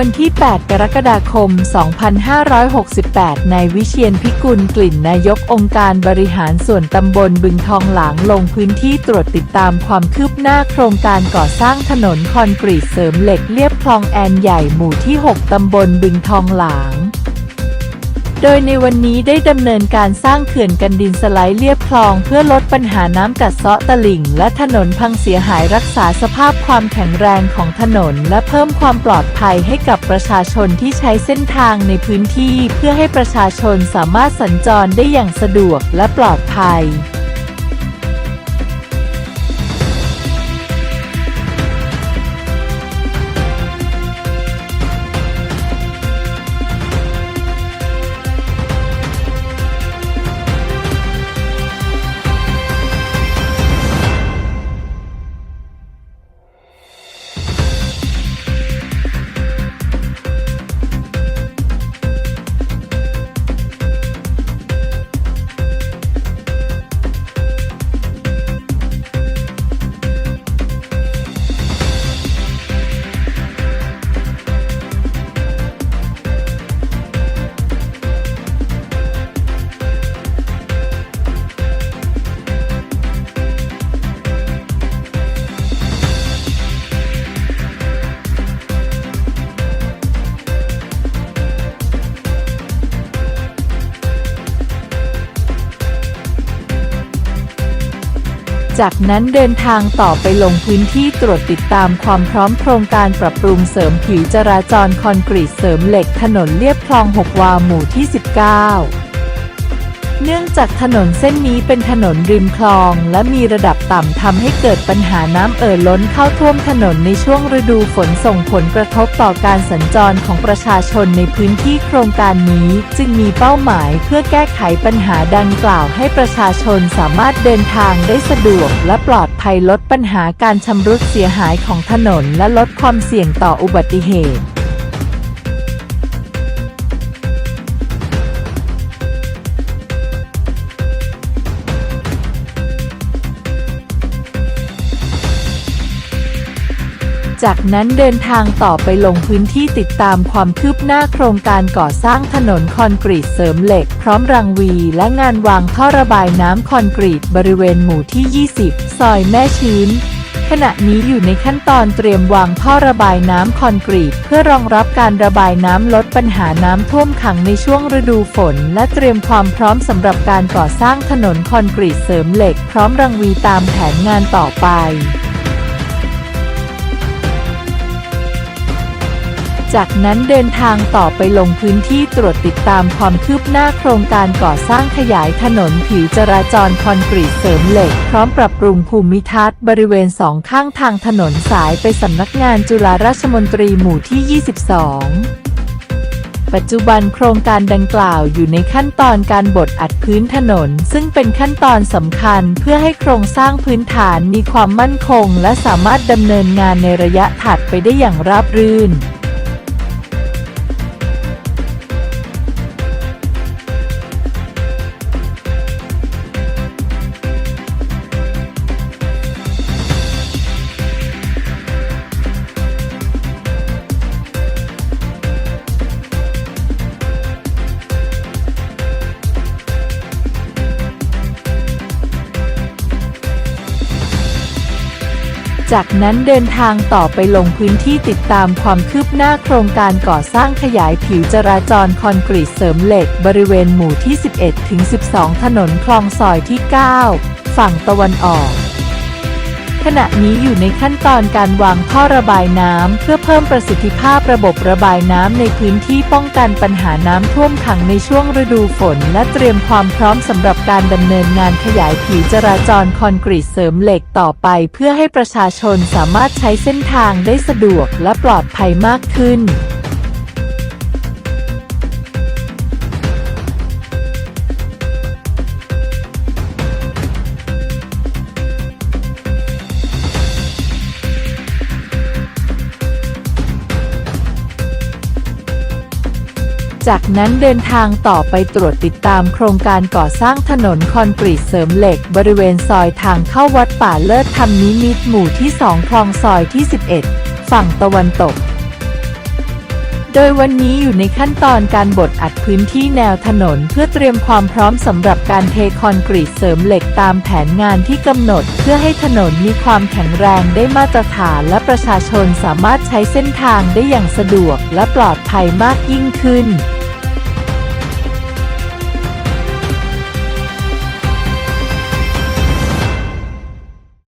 วันที่ 8 กรกฎาคม 2568 นายวิเชียนพิกุลกลิ่นนายกองค์การบริหารส่วนตำบลบึงทองหลางลงพื้นที่ตรวจติดตามความคืบหน้าโครงการก่อสร้างถนนคอนกรีตเสริมเหล็กเลียบคลองแอนใหญ่หมู่ที่ 6 ตำบลบึงทองหลาง โดยในวันนี้ได้ดำเนินการสร้างเขื่อนกันดินสไลด์เรียบคลอง เพื่อลดปัญหาน้ำกัดเซาะตลิ่ง และถนนพังเสียหายรักษาสภาพความแข็งแรงของถนน และเพิ่มความปลอดภัยให้กับประชาชนที่ใช้เส้นทางในพื้นที่ เพื่อให้ประชาชนสามารถสัญจรได้อย่างสะดวกและปลอดภัย จากนั้นเดินทางต่อไปลงพื้นที่ตรวจติดตามความพร้อมโครงการปรับปรุงเสริมผิวจราจรคอนกรีตเสริมเหล็กถนนเลียบคลอง 6 วาหมู่ที่ 19 เนื่องจากถนนเส้นนี้เป็นถนนริมคลอง และมีระดับต่ำทำให้เกิดปัญหาน้ำเอ่อล้นเข้าท่วมถนนในช่วงฤดูฝนส่งผลกระทบต่อการสัญจรของประชาชนในพื้นที่โครงการนี้ จึงมีเป้าหมายเพื่อแก้ไขปัญหาดังกล่าวให้ประชาชนสามารถเดินทางได้สะดวก และปลอดภัยลดปัญหาการชำรุดเสียหายของถนน และลดความเสี่ยงต่ออุบัติเหตุ จากนั้นเดินทางต่อไปลงพื้นที่ติดตามความคืบหน้าโครงการก่อสร้างถนนคอนกรีตเสริมเหล็ก พร้อมรังวี และงานวางท่อระบายน้ำคอนกรีตบริเวณหมู่ที่ 20 ซอยแม่ชื้นขณะนี้อยู่ในขั้นตอนเตรียมวางท่อระบายน้ำคอนกรีต เพื่อรองรับการระบายน้ำลดปัญหาน้ำท่วมขังในช่วงฤดูฝน และเตรียมความพร้อมสำหรับการก่อสร้างถนนคอนกรีตเสริมเหล็ก พร้อมรังวีตามแผนงานต่อไป จากนั้นเดินทางต่อไปลงพื้นที่ตรวจติดตามความคืบหน้าโครงการก่อสร้างขยายถนนผิวจราจรคอนกรีตเสริมเหล็ก พร้อมปรับปรุงภูมิทัศน์บริเวณสองข้างทางถนนสายไปสำนักงานจุฬาราชมนตรีหมู่ที่ 22ปัจจุบันโครงการดังกล่าวอยู่ในขั้นตอนการบดอัดพื้นถนน ซึ่งเป็นขั้นตอนสำคัญเพื่อให้โครงสร้างพื้นฐานมีความมั่นคง และสามารถดำเนินงานในระยะถัดไปได้อย่างราบรื่น จากนั้นเดินทางต่อไปลงพื้นที่ติดตามความคืบหน้าโครงการก่อสร้างขยายผิวจราจรคอนกรีตเสริมเหล็ก บริเวณหมู่ที่ 11 ถึง 12 ถนนคลองซอยที่ 9 ฝั่งตะวันออก ขณะนี้อยู่ในขั้นตอนการวางท่อระบายน้ำเพื่อเพิ่มประสิทธิภาพระบบระบายน้ำในพื้นที่ป้องกันปัญหาน้ำท่วมขังในช่วงฤดูฝน และเตรียมความพร้อมสำหรับการดำเนินงานขยายผิวจราจรคอนกรีตเสริมเหล็กต่อไป เพื่อให้ประชาชนสามารถใช้เส้นทางได้สะดวกและปลอดภัยมากขึ้น จากนั้นเดินทางต่อไปตรวจติดตามโครงการก่อสร้างถนนคอนกรีตเสริมเหล็ก บริเวณซอยทางเข้าวัดป่าเลิศธรรมนิมิตหมู่ที่ 2 คลองซอยที่ 11 ฝั่งตะวันตก โดยวันนี้อยู่ในขั้นตอนการบดอัดพื้นที่แนวถนนเพื่อเตรียมความพร้อมสำหรับการเทคอนกรีตเสริมเหล็กตามแผนงานที่กำหนด เพื่อให้ถนนมีความแข็งแรงได้มาตรฐานและประชาชนสามารถใช้เส้นทางได้อย่างสะดวกและปลอดภัยมากยิ่งขึ้น